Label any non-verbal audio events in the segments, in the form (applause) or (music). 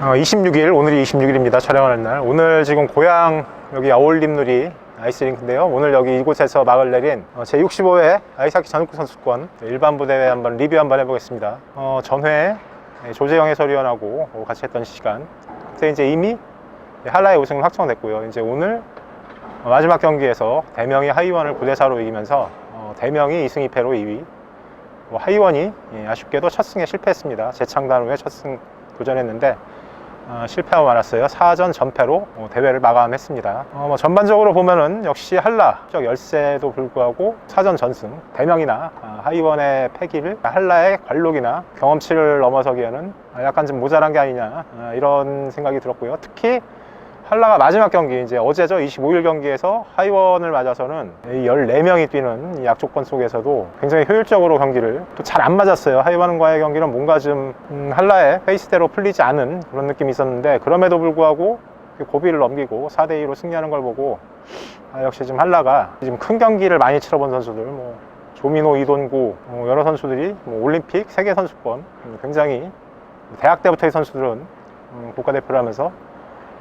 어, 26일 오늘이 26일입니다. 촬영하는 날. 오늘 지금 고향 여기 아올림누리 아이스링크인데요. 오늘 여기 이곳에서 막을 내린 어, 제65회 아이스하키 전국 선수권. 일반부 대회 한번 리뷰 한번 해보겠습니다. 어, 전회 조재영 해설위원하고 어, 같이 했던 시간. 그때 이제 이미 한라의 우승은 확정됐고요. 이제 오늘 어, 마지막 경기에서 대명이 하이원을 9대4로 이기면서 어, 대명이 2승 2패로 2위. 뭐 하이원이 예, 아쉽게도 첫 승에 실패했습니다. 재창단 후에 첫 승 도전했는데 어, 실패하고 말았어요. 4전 전패로 어, 대회를 마감했습니다. 어, 뭐 전반적으로 보면은 역시 한라 적 열세도 불구하고 4전 전승 대명이나 아, 하이원의 패기를 한라의 관록이나 경험치를 넘어서기에는 약간 좀 모자란 게 아니냐 아, 이런 생각이 들었고요. 특히 한라가 마지막 경기 이제 어제죠? 25일 경기에서 하이원을 맞아서는 이 14명이 뛰는 이 약조건 속에서도 굉장히 효율적으로 경기를 또 잘 안 맞았어요. 하이원과의 경기는 뭔가 좀 음, 한라의 페이스대로 풀리지 않은 그런 느낌이 있었는데 그럼에도 불구하고 그 고비를 넘기고 4대2로 승리하는 걸 보고 아, 역시 지금 한라가 지금 큰 경기를 많이 치러본 선수들 뭐 조민호, 이돈구 뭐 여러 선수들이 뭐 올림픽, 세계 선수권 음, 굉장히 대학 때부터의 선수들은 음, 국가대표를 하면서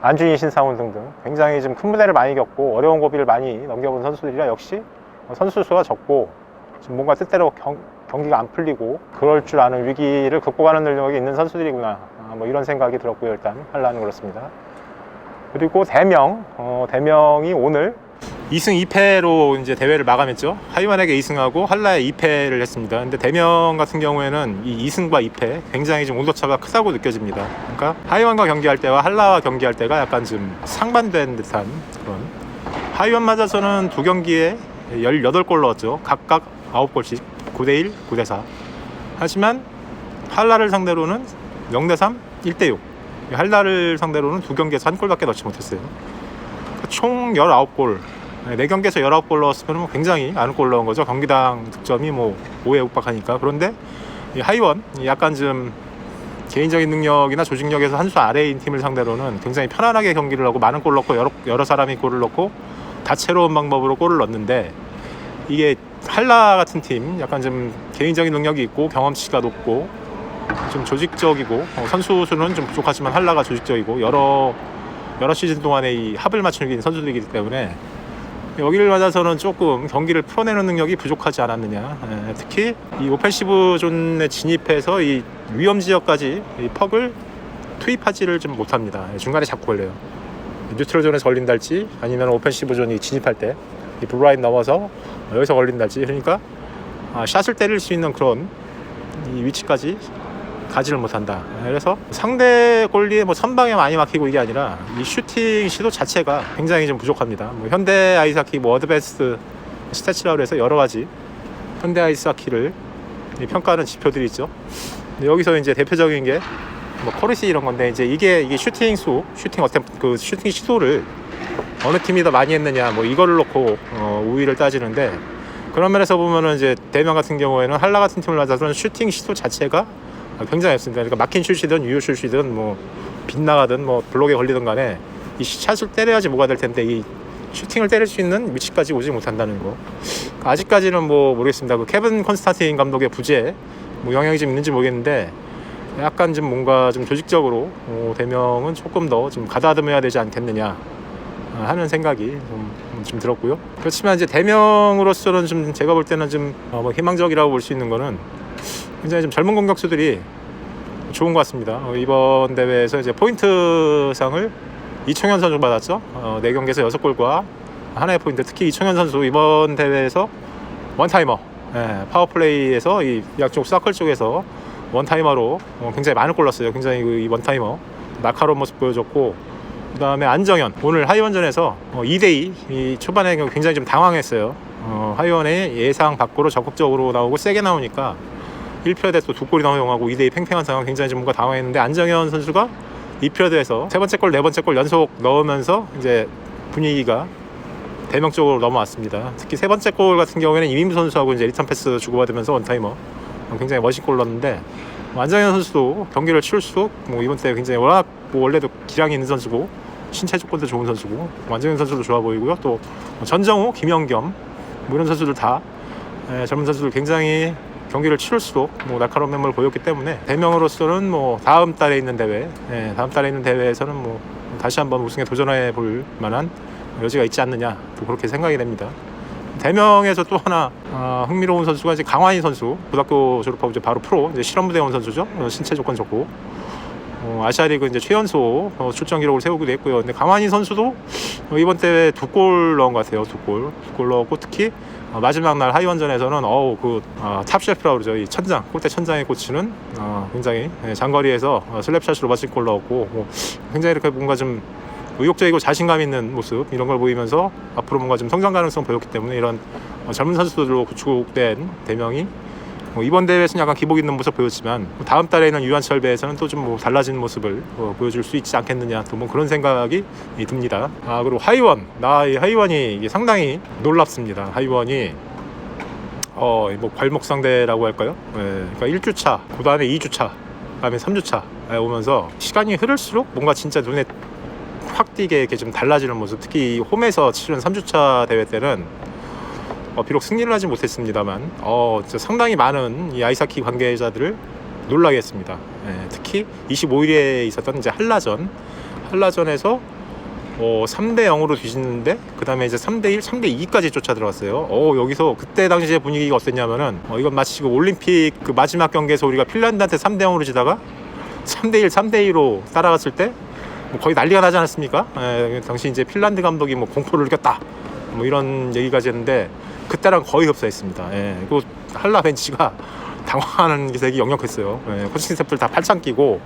안준희, 신상훈 등등 굉장히 지금 큰 무대를 많이 겪고 어려운 고비를 많이 넘겨본 선수들이라 역시 선수 수가 적고 지금 뭔가 뜻대로 경, 경기가 안 풀리고 그럴 줄 아는 위기를 극복하는 능력이 있는 선수들이구나. 아, 뭐 이런 생각이 들었고요 일단. 한라는 그렇습니다. 그리고 대명 어, 대명이 오늘 2승 2패로 이제 대회를 마감했죠. 하이만에게 2승하고 한라에 2패를 했습니다. 근데 대명 같은 경우에는 이 2승과 2패 굉장히 좀 온도차가 크다고 느껴집니다. 그러니까 하이만과 경기할 때와 한라와 경기할 때가 약간 좀 상반된 듯한 그런 하이만 맞아서는 두 경기에 18골 넣었죠. 각각 9골씩 9대1, 9대4. 하지만 한라를 상대로는 0대3, 1대6. 한라를 상대로는 두 경기에서 한 골밖에 넣지 못했어요. 총 19골. 네 경기에서 19골 넣었으면 뭐 굉장히 많은 골 넣은 거죠. 경기당 득점이 뭐 5에 육박하니까. 그런데 이 하이원, 약간 좀 개인적인 능력이나 조직력에서 한 수 아래인 팀을 상대로는 굉장히 편안하게 경기를 하고 많은 골 넣고 여러, 여러 사람이 골을 넣고 다채로운 방법으로 골을 넣는데 이게 한라 같은 팀 약간 좀 개인적인 능력이 있고 경험치가 높고 좀 조직적이고 어, 선수 수는 좀 부족하지만 한라가 조직적이고 여러 여러 시즌 동안에 이 합을 맞추는 선수들이기 때문에 여기를 맞아서는 조금 경기를 풀어내는 능력이 부족하지 않았느냐. 예, 특히 이 오펜시브 존에 진입해서 이 위험 지역까지 이 퍽을 투입하지를 좀 못합니다. 예, 중간에 자꾸 걸려요. 뉴트럴 존에서 걸린달지 아니면 오펜시브 존이 진입할 때 이 블라인 넘어서 여기서 걸린달지 그러니까 아, 샷을 때릴 수 있는 그런 이 위치까지 가지를 못한다. 그래서 상대 골리에 뭐 선방에 많이 막히고 이게 아니라 이 슈팅 시도 자체가 굉장히 좀 부족합니다. 뭐 현대 아이스하키 뭐 어드밴스 스태치라고 해서 여러 가지 현대 아이스하키를 평가하는 지표들이 있죠. 여기서 이제 대표적인 게 뭐 커리시 이런 건데 이제 이게 이게 슈팅 수, 슈팅 어템 그 슈팅 시도를 어느 팀이 더 많이 했느냐 뭐 이거를 놓고 어, 우위를 따지는데 그런 면에서 보면은 이제 대명 같은 경우에는 한라 같은 팀을 맞아서는 슈팅 시도 자체가 굉장히 없습니다. 그러니까 막힌 슛이든 유효 슛이든 뭐 빗나가든 뭐 블록에 걸리든 간에 이 샷을 때려야지 뭐가 될 텐데 이 슈팅을 때릴 수 있는 위치까지 오지 못한다는 거. 아직까지는 뭐 모르겠습니다. 그 케빈 컨스탄틴 감독의 부재 뭐 영향이 좀 있는지 모르겠는데 약간 좀 뭔가 좀 조직적으로 어, 대명은 조금 더 좀 가다듬어야 되지 않겠느냐 하는 생각이 좀, 좀 들었고요. 그렇지만 이제 대명으로서는 좀 제가 볼 때는 좀 어, 뭐 희망적이라고 볼 수 있는 거는 굉장히 좀 젊은 공격수들이 좋은 것 같습니다. 어, 이번 대회에서 이제 포인트상을 이청현 선수 받았죠. 어, 4경기에서 6골과 하나의 포인트. 특히 이청현 선수 이번 대회에서 원타이머, 예, 파워플레이에서 이 약쪽 서클 쪽에서 원타이머로 어, 굉장히 많은 골 넣었어요. 굉장히 그이 원타이머 날카로운 모습 보여줬고 그 다음에 안정현 오늘 하이원전에서 어, 2대2 이 초반에 굉장히 좀 당황했어요. 어, 하이원의 예상 밖으로 적극적으로 나오고 세게 나오니까 1피어드에 또두 골이나 허용하고 2대2 팽팽한 상황 굉장히 좀 뭔가 당황했는데 안정현 선수가 2피어드에서 세 번째 골, 네 번째 골 연속 넣으면서 이제 분위기가 대명 쪽으로 넘어왔습니다. 특히 세 번째 골 같은 경우에는 이민부 선수하고 이제 리턴 패스 주고받으면서 원타이머 굉장히 멋진 골 넣었는데 뭐 안정현 선수도 경기를 치울수록 뭐 이번 대회 굉장히 워낙 뭐 원래도 기량이 있는 선수고 신체 조건도 좋은 선수고 뭐 안정현 선수도 좋아 보이고요. 또뭐 전정우, 김영겸 뭐 이런 선수들 다 예, 젊은 선수들 굉장히 경기를 치를수록 뭐 날카로운 면모를 보였기 때문에 대명으로서는 뭐 다음 달에 있는 대회, 예, 다음 달에 있는 대회에서는 뭐 다시 한번 우승에 도전해 볼 만한 여지가 있지 않느냐 또 그렇게 생각이 됩니다. 대명에서 또 하나 아, 흥미로운 선수가 이제 강환희 선수 고등학교 졸업하고 이제 바로 프로 이제 실업무대 온 선수죠 어, 신체 조건 좋고 어, 아시아리그 이제 최연소 어, 출전 기록을 세우기도 했고요. 근데 강환희 선수도 어, 이번 대회 두 골 넣은 것 같아요. 두 골, 두 골 넣었고 특히 어, 마지막 날 하이원전에서는 어우 그 어, 탑셰프라고 그러죠. 이 천장, 골대 천장에 꽂히는 어, 굉장히 예, 장거리에서 어, 슬랩샷으로 멋진 골 넣었고 뭐, 굉장히 이렇게 뭔가 좀 의욕적이고 자신감 있는 모습 이런 걸 보이면서 앞으로 뭔가 좀 성장 가능성 보였기 때문에 이런 어, 젊은 선수들로 구축된 대명이 뭐 이번 대회에서는 약간 기복 있는 모습 보였지만 뭐 다음 달에는 유한철 배에서는 또 좀 뭐 달라진 모습을 어, 보여줄 수 있지 않겠느냐 또 뭐 그런 생각이 이 듭니다. 아 그리고 하이원 나 이 하이원이 상당히 놀랍습니다. 하이원이 어뭐 괄목 상대라고 할까요? 예, 그러니까 1주차 그 다음에 2주차 그다음에 3주차 오면서 시간이 흐를수록 뭔가 진짜 눈에 확 띄게 이렇게 좀 달라지는 모습 특히 이 홈에서 치른 3주차 대회 때는 어, 비록 승리를 하지 못했습니다만 어, 상당히 많은 이 아이스하키 관계자들을 놀라게 했습니다. 예, 특히 25일에 있었던 이제 한라전 한라전에서 어, 3대 0으로 뒤집는데 그 다음에 이제 3대 1, 3대 2까지 쫓아 들어갔어요. 어, 여기서 그때 당시의 분위기가 어땠냐면은 어, 이건 마치 그 올림픽 그 마지막 경기에서 우리가 핀란드한테 3대 0으로 지다가 3대 1, 3대 2로 따라갔을 때 뭐 거의 난리가 나지 않았습니까? 예, 당시 이제 핀란드 감독이 뭐 공포를 느꼈다. 뭐 이런 얘기까지 했는데 그때랑 거의 흡사했습니다. 예, 그리고 한라 벤치가 당황하는 기색이 역력했어요. 예, 코칭 스태프들 다 팔짱 끼고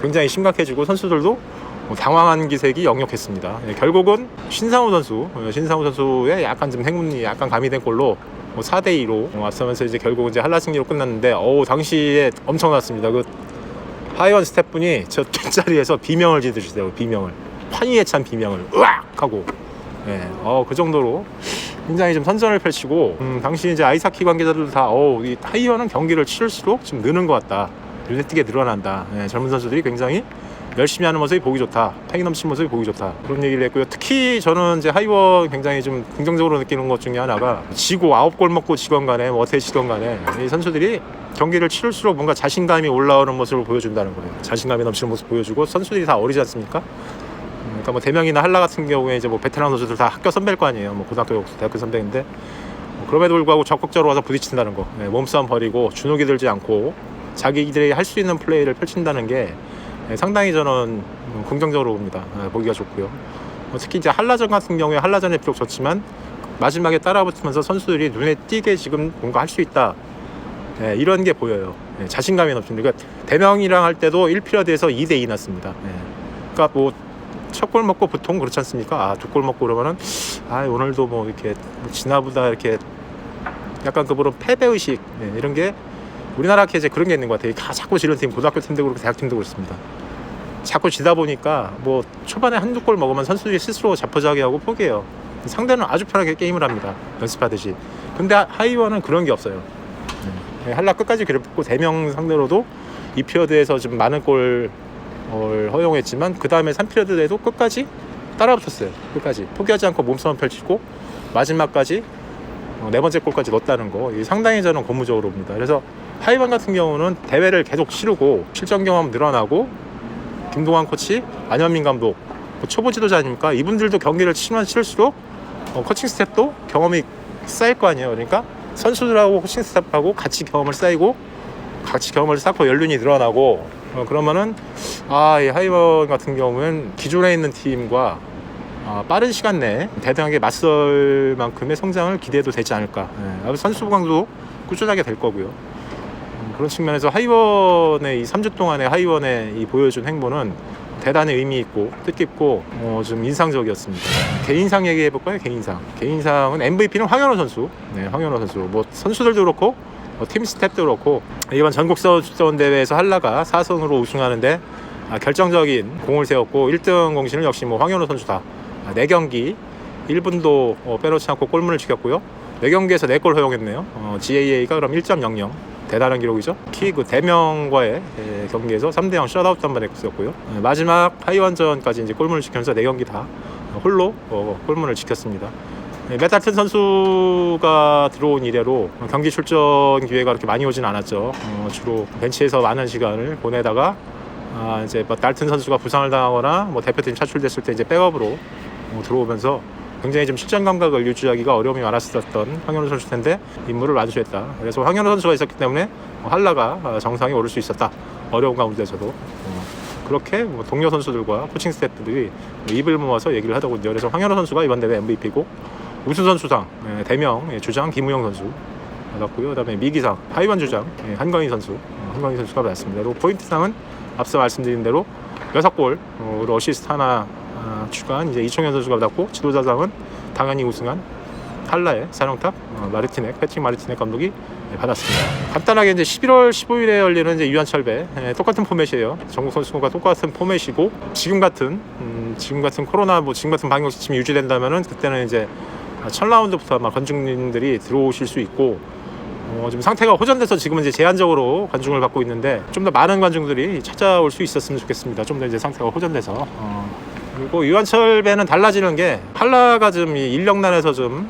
굉장히 심각해지고 선수들도 뭐 당황한 기색이 역력했습니다. 예, 결국은 신상우 선수, 예, 신상우 선수의 약간 좀 행운이 약간 가미된 골로 뭐 4대 2로 앞서면서 이제 결국 이제 한라 승리로 끝났는데 어우 당시에 엄청났습니다. 그 하이원 스태프분이 저 뒷자리에서 비명을 지르시더라고요. 비명을 환희에 찬 비명을 으악 하고 예, 어, 그 정도로 굉장히 좀 선전을 펼치고 음, 당시 이제 아이스하키 관계자들도 다 어, 이 타이어는 경기를 치를수록 좀 느는 것 같다. 눈에 띄게 늘어난다. 예, 젊은 선수들이 굉장히 열심히 하는 모습이 보기 좋다. 패기 넘치는 모습이 보기 좋다. 그런 얘기를 했고요. 특히 저는 이제 하이원 굉장히 좀 긍정적으로 느끼는 것 중에 하나가 지고 아홉 골 먹고 지건 간에 뭐 지건 간에 이 선수들이 경기를 치를수록 뭔가 자신감이 올라오는 모습을 보여준다는 거예요. 자신감이 넘치는 모습 보여주고 선수들이 다 어리지 않습니까? 그러니까 뭐 대명이나 한라 같은 경우에 이제 뭐 베테랑 선수들 다 학교 선배일 거 아니에요. 뭐 고등학교, 대학교 선배인데 뭐 그럼에도 불구하고 적극적으로 와서 부딪힌다는 거, 네, 몸싸움 버리고 주눅이 들지 않고 자기들이 할 수 있는 플레이를 펼친다는 게 네, 상당히 저는 음, 긍정적으로 봅니다. 네, 보기가 좋고요. 뭐 특히 이제 한라전 같은 경우에 한라전에 비록 졌지만 마지막에 따라붙으면서 선수들이 눈에 띄게 지금 뭔가 할 수 있다. 네, 이런 게 보여요. 네, 자신감이 넘칩니다. 그러니까 대명이랑 할 때도 1피리어드에서 2대 2 났습니다. 네. 그러니까 뭐 첫 골 먹고 보통 그렇지 않습니까? 아, 두 골 먹고 그러면은 아, 오늘도 뭐 이렇게 뭐 지나보다 이렇게 약간 그 그런 패배 의식 네, 이런 게 우리나라 이제 그런 게 있는 것 같아요. 다 자꾸 지는 팀, 고등학교 팀도 그렇고 대학 팀도 그렇습니다. 자꾸 지다 보니까 뭐 초반에 한두 골 먹으면 선수들이 스스로 자포자기하고 포기해요. 상대는 아주 편하게 게임을 합니다. 연습하듯이. 근데 하- 하이원은 그런 게 없어요. 네, 한라 끝까지 괴롭히고 대명 상대로도 이 피어드에서 좀 많은 골을 허용했지만 그 다음에 3피어드에도 끝까지 따라붙었어요. 끝까지 포기하지 않고 몸싸움 펼치고 마지막까지 어, 네 번째 골까지 넣었다는 거 이게 상당히 저는 고무적으로 봅니다. 그래서 하이반 같은 경우는 대회를 계속 치르고 실전 경험 늘어나고 김동환 코치, 안현민 감독 뭐 초보 지도자 아닙니까? 이분들도 경기를 치면 치를수록 어, 코칭 스텝도 경험이 쌓일 거 아니에요. 그러니까 선수들하고 코칭 스텝하고 같이 경험을 쌓이고 같이 경험을 쌓고 연륜이 늘어나고 어, 그러면은 아, 이 하이원 같은 경우는 기존에 있는 팀과 아, 빠른 시간 내에 대등하게 맞설 만큼의 성장을 기대해도 되지 않을까. 예, 선수 보강도 꾸준하게 될 거고요. 음, 그런 측면에서 하이원의 이 3주 동안의 하이원의 이 보여준 행보는 대단히 의미 있고 뜻깊고 어, 좀 인상적이었습니다. 개인상 얘기해 볼까요? 개인상. 개인상은 MVP는 황현호 선수. 네, 황현호 선수. 뭐 선수들도 그렇고 뭐팀 스텝도 그렇고 이번 전국 선수권 대회에서 한라가 4승으로 우승하는데 아, 결정적인 공을 세웠고 1등 공신은 역시 뭐 황현호 선수다. 아, 4경기 1분도 어, 빼놓지 않고 골문을 지켰고요. 4경기에서 4골 허용했네요. 어, GAA가 그럼 1.00 대단한 기록이죠. 특히 그 대명과의 예, 경기에서 3대0 셧아웃 한번 했었고요. 예, 마지막 하이원전까지 이제 골문을 지키면서 4경기 다 홀로 어, 골문을 지켰습니다. 네, 메탈튼 선수가 들어온 이래로 경기 출전 기회가 그렇게 많이 오진 않았죠. 어, 주로 벤치에서 많은 시간을 보내다가 아, 이제 뭐 달튼 선수가 부상을 당하거나 뭐 대표팀 차출됐을 때 이제 백업으로 어, 들어오면서 굉장히 좀 실전 감각을 유지하기가 어려움이 많았었던 황현우 선수 텐데 임무를 완수했다. 그래서 황현우 선수가 있었기 때문에 뭐 한라가 어, 정상에 오를 수 있었다. 어려운 가운데서도 어, 그렇게 뭐 동료 선수들과 코칭 스태프들이 입을 모아서 얘기를 하더군요. 그래서 황현우 선수가 이번 대회 MVP고 우수 선수상 예, 대명 예, 주장 김우영 선수 받았고요. 그다음에 미기상 하이원 주장 예, 한광희 선수 어, 한광희 선수가 받았습니다. 그리고 포인트상은 앞서 말씀드린 대로 여섯 골 어, 어시스트 하나 아, 추가한 이제 이청현 선수가 받았고 지도자상은 당연히 우승한 한라의 사령탑 어, 마르티넥 패트릭 마르티넥 감독이 네, 받았습니다. 간단하게 이제 11월 15일에 열리는 이제 유한철배 예, 똑같은 포맷이에요. 전국 선수권과 똑같은 포맷이고 지금 같은 음, 지금 같은 코로나 뭐 지금 같은 방역 지침이 유지된다면은 그때는 이제 첫 라운드부터 아마 관중님들이 들어오실 수 있고 어, 지금 상태가 호전돼서 지금은 이제 제한적으로 관중을 받고 있는데 좀 더 많은 관중들이 찾아올 수 있었으면 좋겠습니다. 좀 더 이제 상태가 호전돼서 어, 그리고 유한철 배는 달라지는 게 한라가 좀 이 인력난에서 좀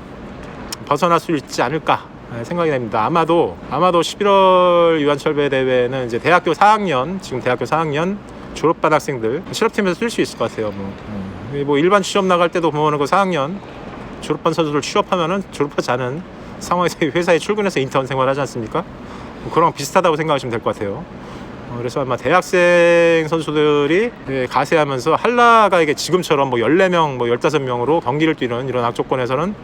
벗어날 수 있지 않을까 네, 생각이 됩니다. 아마도 아마도 11월 유한철 배 대회는 이제 대학교 4학년 지금 대학교 4학년 졸업반 학생들 실업팀에서 뛸 수 있을 것 같아요. 뭐, 음. 뭐 일반 취업 나갈 때도 보면은 그 4학년 졸업반 선수들 취업하면은 졸업하지 않은 상황에서 (laughs) 회사에 출근해서 인턴 생활하지 않습니까? 뭐거 비슷하다고 생각하시면 될 것 같아요. 어, 그래서 아마 대학생 선수들이 예, 가세하면서 한라가 이게 지금처럼 뭐 14명, 뭐 15명으로 경기를 뛰는 이런 악조건에서는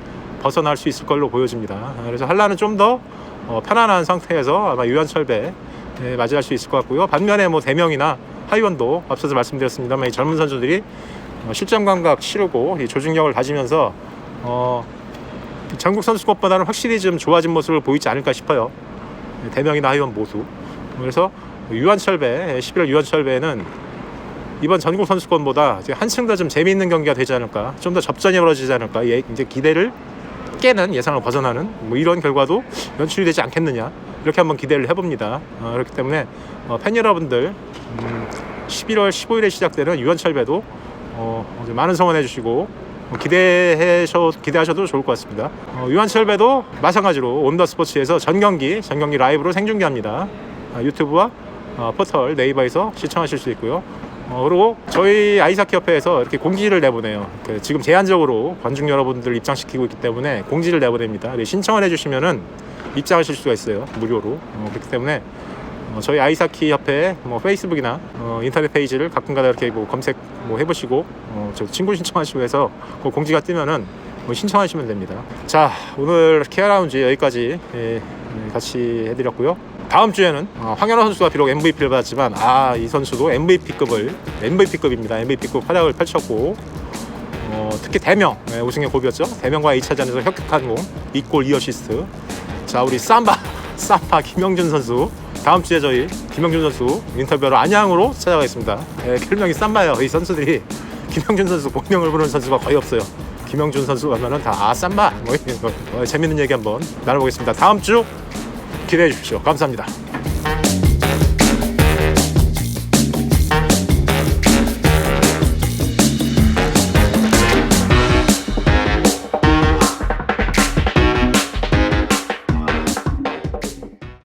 벗어날 수 있을 걸로 보여집니다. 아, 그래서 한라는 좀더 어, 편안한 상태에서 아마 유한철배 예, 맞이할 수 있을 것 같고요. 반면에 뭐 대명이나 하이원도 앞서서 말씀드렸습니다만 이 젊은 선수들이 어, 실전 감각 치르고 이 조직력을 가지면서 어, 전국 선수권보다는 확실히 좀 좋아진 모습을 보이지 않을까 싶어요. 예, 대명이나 하이원 모두. 그래서 유한철배 11월 유한철배는 이번 전국 선수권보다 한층 더 좀 재미있는 경기가 되지 않을까, 좀 더 접전이 벌어지지 않을까, 예, 이제 기대를 깨는 예상을 벗어나는 뭐 이런 결과도 연출이 되지 않겠느냐 이렇게 한번 기대를 해봅니다. 어, 그렇기 때문에 어, 팬 여러분들 음, 11월 15일에 시작되는 유한철배도 어, 많은 성원해 주시고 어, 기대하셔, 기대하셔도 좋을 것 같습니다. 어, 유한철배도 마찬가지로 온더 스포츠에서 전 경기 전 경기 라이브로 생중계합니다. 아, 유튜브와 어, 포털 네이버에서 시청하실 수 있고요. 어, 그리고 저희 아이스하키 협회에서 이렇게 공지를 내보내요. 그 지금 제한적으로 관중 여러분들 입장시키고 있기 때문에 공지를 내보냅니다. 네, 신청을 해주시면은 입장하실 수가 있어요. 무료로. 어, 그렇기 때문에 어, 저희 아이스하키 협회 뭐 페이스북이나 어, 인터넷 페이지를 가끔가다 이렇게 뭐 검색 뭐 해보시고 어, 저 친구 신청하시고 해서 그 공지가 뜨면은 뭐 신청하시면 됩니다. 자 오늘 케어 라운지 여기까지 예, 예, 같이 해드렸고요. 다음 주에는 어, 황현호 선수가 비록 MVP를 받았지만 아 이 선수도 MVP급을 MVP급입니다. MVP급 활약을 펼쳤고 어, 특히 대명 예, 우승의 고비였죠. 대명과 2차전에서 혁혁한 공 2골 2어시스트. 자 우리 삼바 (laughs) 삼바 김영준 선수 다음 주에 저희 김영준 선수 인터뷰로 안양으로 찾아가겠습니다. 예, 필명이 쌈바예요. 이 선수들이 (laughs) 김영준 선수 본명을 부르는 선수가 거의 없어요. 김영준 선수 가면은 다 아 쌈바 뭐 이런 거 어, 재밌는 얘기 한번 나눠보겠습니다. 다음 주 기대해 주십시오. 감사합니다.